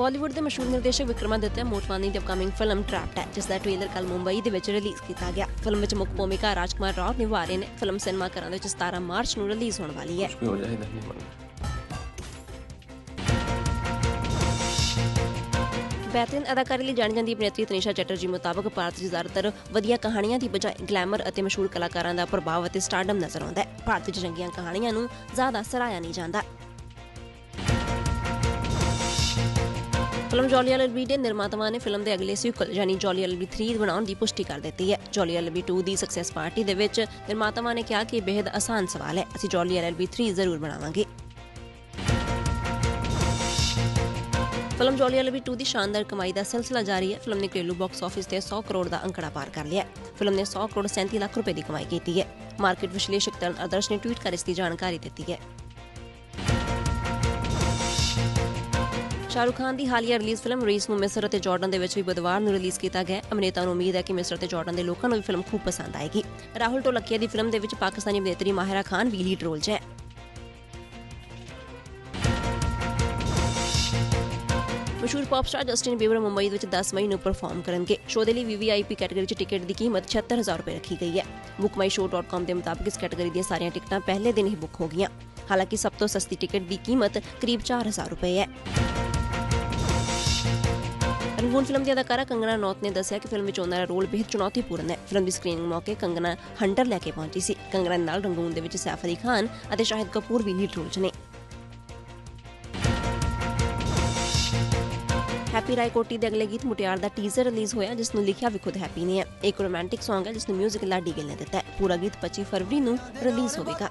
ਬਾਲੀਵੁੱਡ ਦੇ ਮਸ਼ਹੂਰ ਨਿਰਦੇਸ਼ਕ ਵਿਕਰਮਾਦਿੱਤਿਆ ਮੋਟਵਾਨੀ ਦੀ ਅਪਕਮਿੰਗ ਫਿਲਮ ਟ੍ਰੈਪਡ ਹੈ ਜਿਸ ਦਾ ਟ੍ਰੇਲਰ ਕੱਲ ਮੁੰਬਈ ਦੇ ਵਿੱਚ ਰਿਲੀਜ਼ ਕੀਤਾ ਗਿਆ। ਫਿਲਮ ਵਿੱਚ ਮੁੱਖ ਭੂਮਿਕਾ ਰਾਜਕੁਮਾਰ ਰਾਓ ਨਿਭਾ ਰਹੇ ਨੇ। ਫਿਲਮ ਸਿਨੇਮਾ ਘਰਾਂ ਦੇ ਵਿੱਚ 17 ਮਾਰਚ ਨੂੰ ਰਿਲੀਜ਼ ਹੋਣ ਵਾਲੀ ਹੈ। ਬਿਹਤਰੀਨ ਅਦਾਕਾਰੀ ਲਈ ਜਾਣੀ ਜਾਂਦੀ ਅਭਿਨੇਤਰੀ ਤਨੀਸ਼ਾ ਚੈਟਰਜੀ ਮੁਤਾਬਕ ਭਾਰਤ 'ਚ ਜ਼ਿਆਦਾਤਰ ਵਧੀਆ ਕਹਾਣੀਆਂ ਦੀ ਬਜਾਏ ਗਲੈਮਰ ਅਤੇ ਮਸ਼ਹੂਰ ਕਲਾਕਾਰਾਂ ਦਾ ਪ੍ਰਭਾਵ ਅਤੇ ਸਟਾਰਡਮ ਨਜ਼ਰ ਆਉਂਦਾ ਹੈ। ਭਾਰਤ ਵਿੱਚ ਚੰਗੀਆਂ ਕਹਾਣੀਆਂ ਨੂੰ ਜ਼ਿਆਦਾ ਸਰਾਹਿਆ ਨਹੀਂ ਜਾਂਦਾ। ਫਿਲਮ ਜੋਲੀ ਐਲਐਲਬੀ ਦੇ ਨਿਰਮਾਤਾਵਾਂ ਨੇ ਫਿਲਮ ਦੇ ਅਗਲੇ ਸੀਕਵਲ ਯਾਨੀ ਜੋਲੀ ਐਲਐਲਬੀ 3 ਬਣਾਉਣ ਦੀ ਪੁਸ਼ਟੀ ਕਰ ਦਿੱਤੀ ਹੈ। ਜੋਲੀ ਐਲਐਲਬੀ 2 ਦੀ ਸਕਸੈਸ ਪਾਰਟੀ ਦੇ ਵਿੱਚ ਨਿਰਮਾਤਾਵਾਂ ਨੇ ਕਿਹਾ ਕਿ ਇਹ ਬੇहद ਆਸਾਨ ਸਵਾਲ ਹੈ। ਅਸੀਂ ਜੋਲੀ ਐਲਐਲਬੀ 3 ਜ਼ਰੂਰ ਬਣਾਵਾਂਗੇ। ਫਿਲਮ ਜੋਲੀ ਐਲਐਲਬੀ 2 ਦੀ ਸ਼ਾਨਦਾਰ ਕਮਾਈ ਦਾ ਸਿਲਸਿਲਾ ਜਾਰੀ ਹੈ। ਫਿਲਮ ਨੇ ਘਰੇਲੂ ਬਾਕਸ ਆਫਿਸ ਤੇ 100 ਕਰੋੜ ਦਾ ਅੰਕੜਾ ਪਾਰ ਕਰ ਲਿਆ ਫਿਲਮ ਨੇ 100 ਕਰੋੜ 37 ਲੱਖ ਰੁਪਏ ਦੀ ਕਮਾਈ ਕੀਤੀ ਹੈ। ਮਾਰਕੀਟ ਵਿਸ਼ਲੇਸ਼ਕ ਤਰਨ ਆਦਰਸ਼ ਨੇ ਟਵੀਟ ਕਰ ਇਸ ਦੀ ਜਾਣਕਾਰੀ ਦਿੱਤੀ ਹੈ। ਸ਼ਾਹਰੁਖ ਖਾਨ ਦੀ ਹਾਲੀਆ ਰਿਲੀਜ਼ ਫਿਲਮ ਰੇਸ ਨੂੰ ਮਿਸਰ ਅਤੇ ਜਾਰਡਨ ਦੇ ਵਿੱਚ ਵੀ ਬੁੱਧਵਾਰ ਨੂੰ ਰਿਲੀਜ਼ ਕੀਤਾ ਗਿਆ ਹੈ। ਨੂੰ ਉਮੀਦ ਹੈ ਕਿ ਮਿਸਰ ਅਤੇ ਜਾਰਡਨ ਦੇ ਲੋਕਾਂ ਨੂੰ ਵੀ ਫਿਲਮ ਖੂਬ ਪਸੰਦ ਆਏਗੀ। ਰਾਹੁਲ ਢੋਲਕੀਆ ਦੀ ਫਿਲਮ ਦੇ ਵਿੱਚ ਪਾਕਿਸਤਾਨੀ ਅਭਿਨੇਤਰੀ ਮਾਹਿਰਾ ਖਾਨ ਵੀ ਲੀਡ ਰੋਲ 'ਚ ਹੈ। ਮਸ਼ਹੂਰ pop star Justin Bieber Mumbai ਵਿੱਚ 10 ਮਈ ਨੂੰ ਪਰਫਾਰਮ ਕਰਨਗੇ। ਸ਼ੋਅ ਦੇ ਲਈ ਵੀਵੀਆਈਪੀ ਕੈਟਾਗਰੀ 'ਚ ਟਿਕਟ ਦੀ ਕੀਮਤ 76000 ਰੁਪਏ ਰੱਖੀ ਗਈ ਹੈ। bookmyshow.com ਦੇ ਮੁਤਾਬਕ ਇਸ ਕੈਟਾਗਰੀ ਦੀਆਂ ਸਾਰੀਆਂ ਟਿਕਟਾਂ ਪਹਿਲੇ ਦਿਨ ਹੀ ਬੁੱਕ ਹੋ ਗਈਆਂ। ਹਾਲਾਂਕਿ ਸਭ ਤੋਂ ਸਸਤੀ ਟਿਕਟ ਦੀ ਕੀਮਤ ਕਰੀਬ 4000 ਰੁਪਏ ਹੈ। ਅਨਮੋਲ ਫਿਲਮ ਦੀ ਅਦਾਕਾਰਾ ਕੰਗਨਾ ਨੌਤ ਨੇ ਦੱਸਿਆ ਕਿ ਫਿਲਮ ਵਿੱਚ ਉਹਨਾਂ ਦਾ ਰੋਲ ਬਹੁਤ ਚੁਣੌਤੀਪੂਰਨ ਹੈ। ਫਿਲਮ ਦੀ ਸਕਰੀਨਿੰਗ ਮੌਕੇ ਕੰਗਨਾ ਹੰਟਰ ਲੈ ਕੇ ਪਹੁੰਚੀ ਸੀ। ਕੰਗਨਾ ਨਾਲ ਰੰਗੂਨ ਦੇ ਵਿੱਚ ਸੈਫ ਅਲੀ ਖਾਨ ਅਤੇ ਸ਼ਾਹਿਦ ਕਪੂਰ ਵੀ ਲੀਡ ਰੋਲ 'ਚ ਨੇ। ਹੈਪੀ ਰਾਏ ਕੋਟੀ ਦੇ ਅਗਲੇ ਗੀਤ ਮੁਟਿਆਰ ਦਾ ਟੀਜ਼ਰ ਰਿਲੀਜ਼ ਹੋਇਆ, ਜਿਸ ਨੂੰ ਲਿਖਿਆ ਵੀ ਖੁਦ ਹੈਪੀ ਨੇ ਹੈ ਇੱਕ ਰੋਮਾਂਟਿਕ Song ਹੈ ਜਿਸ ਨੂੰ 뮤직 ਲਾਡੀ ਗਿੱਲ ਨੇ ਦਿੱਤਾ ਹੈ। ਪੂਰਾ ਗੀਤ 25 ਫਰਵਰੀ ਨੂੰ ਰਿਲੀਜ਼ ਹੋਵੇਗਾ।